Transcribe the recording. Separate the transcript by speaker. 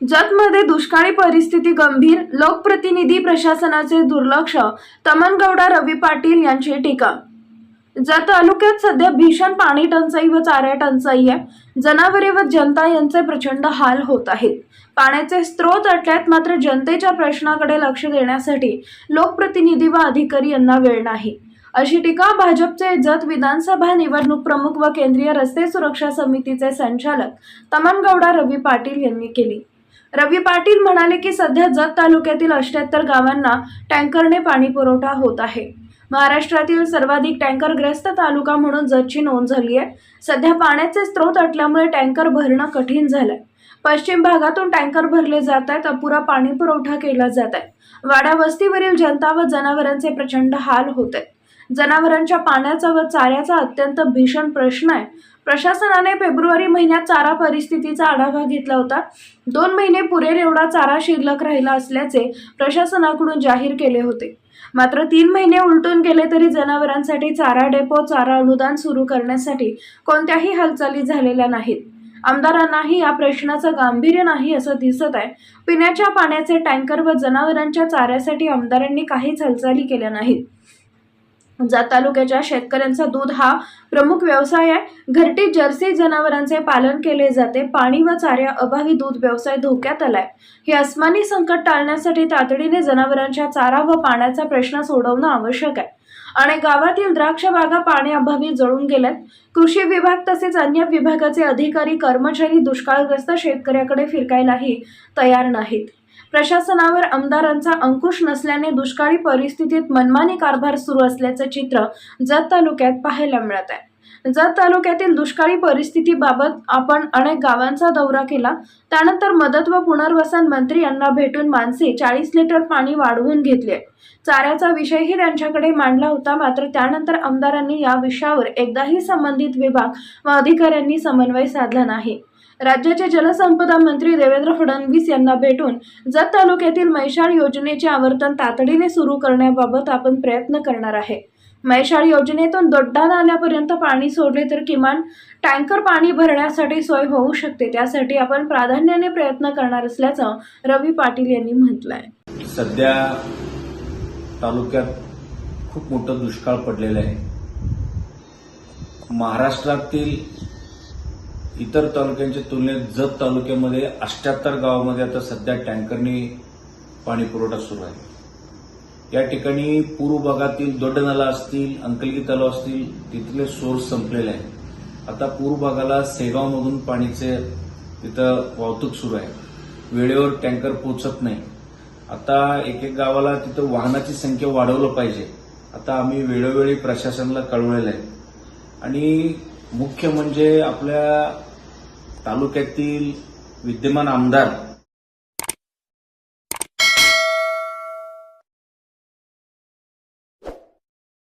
Speaker 1: जतमध्ये दुष्काळी परिस्थिती गंभीर लोकप्रतिनिधी प्रशासनाचे दुर्लक्ष तमनगौडा रवी पाटील यांची टीका. जत तालुक्यात सध्या भीषण पाणी टंचाई व चारा टंचाई आहे. जनावरे व जनता यांचे प्रचंड हाल होत आहेत. पाण्याचे स्रोत अटल्यात मात्र जनतेच्या प्रश्नाकडे लक्ष देण्यासाठी लोकप्रतिनिधी व अधिकारी यांना वेळ नाही. अशी टीका भाजपचे जत विधानसभा निवडणूक प्रमुख व केंद्रीय रस्ते सुरक्षा समितीचे संचालक तमनगौडा रवी पाटील यांनी केली. रवी पाटील म्हणाले की सध्या जत तालुक्यातील अष्ट्याहत्तर गावांना टँकरने पाणी पुरवठा होत आहे. महाराष्ट्रातील सर्वाधिक टँकरग्रस्त तालुका म्हणून जतची नोंद झाली आहे. सध्या पाण्याचे स्रोत अटल्यामुळे टँकर भरणं कठीण झालंय. पश्चिम भागातून टँकर भरले जात आहेत अपुरा पाणी पुरवठा केला जात आहे. वाड्या वस्तीवरील जनता व जनावरांचे प्रचंड हाल होत आहेत. जनावरांच्या पाण्याचा व चाऱ्याचा अत्यंत भीषण प्रश्न आहे. प्रशासनाने फेब्रुवारी महिन्यात चारा परिस्थितीचा आढावा घेतला होता. दोन महिने पुरेल एवढा चारा शिल्लक राहिला असल्याचे प्रशासनाकडून जाहीर केले होते. मात्र तीन महिने उलटून गेले तरी जनावरांसाठी चारा डेपो चारा अनुदान सुरू करण्यासाठी कोणत्याही हालचाली झालेल्या नाहीत. आमदारांनाही या प्रश्नाचं गांभीर्य नाही असं दिसत आहे. पिण्याच्या पाण्याचे टँकर व जनावरांच्या चाऱ्यासाठी आमदारांनी काहीच हालचाली केल्या नाहीत. जात तालुक्याच्या शेतकऱ्यांचा दूध हा प्रमुख व्यवसाय आहे. घरटी जर्सी जनावरांचे पालन केले जाते. पाणी व चाऱ्या अभावी दूध व्यवसाय धोक्यात आलाय. हे अस्मानी संकट टाळण्यासाठी तातडीने जनावरांच्या चारा व पाण्याचा प्रश्न सोडवणं आवश्यक आहे. आणि गावातील द्राक्ष बागा पाण्याअभावी जळून गेल्यात. कृषी विभाग तसेच अन्य विभागाचे अधिकारी कर्मचारी दुष्काळग्रस्त शेतकऱ्याकडे फिरकायलाही तयार नाहीत. प्रशासनावर आमदारांचा अंकुश नसल्याने दुष्काळी परिस्थितीत मनमानी कारभार सुरू असल्याचं चित्र जत तालुक्यात पाहायला मिळत आहे. जत तालुक्यातील दुष्काळी परिस्थितीबाबत आपण अनेक गावांचा दौरा केला. त्यानंतर मदत व पुनर्वसन मंत्री यांना भेटून माणसे चाळीस लिटर पाणी वाढवून घेतले. चाऱ्याचा विषयही त्यांच्याकडे मांडला होता. मात्र त्यानंतर आमदारांनी या विषयावर एकदाही संबंधित विभाग व अधिकाऱ्यांनी समन्वय साधला नाही. राज्याचे जलसंपदा मंत्री देवेंद्र फडणवीस यांना भेटून जत तालुक्यातील मैशाळ योजनेचे आवर्तन तातडीने सुरू करण्याबाबत आपण प्रयत्न करणार आहे. मैशाळ योजनेतून दोड्डा नाल्यापर्यंत पाणी सोडले तर किमान टँकर पाणी भरण्यासाठी सोय होऊ शकते. त्यासाठी आपण प्राधान्याने प्रयत्न करणार असल्याचं रवी पाटील यांनी म्हटलंय.
Speaker 2: सध्या तालुक्यात खूप मोठं दुष्काळ पडलेलं आहे. महाराष्ट्रातील इतर तालुक्यांच्या तुलनेत जत तालुक्यामध्ये अष्ट्याहत्तर गावामध्ये आता सध्या टँकरने पाणी पुरवठा सुरू आहे. या ठिकाणी पूर्व भागातील दोड्डनाला असतील अंकलगी तलाव असतील तिथले सोर्स संपलेले आहेत. आता पूर्व भागाला सेगावमधून पाणीचे तिथं वाहतूक सुरू आहे. वेळेवर टँकर पोचत नाही. आता एक एक गावाला तिथं वाहनाची संख्या वाढवलं पाहिजे. आता आम्ही वेळोवेळी प्रशासनाला कळवलेलं आहे. आणि मुख्य म्हणजे आपल्या तालुक्यातील विद्यमान आमदार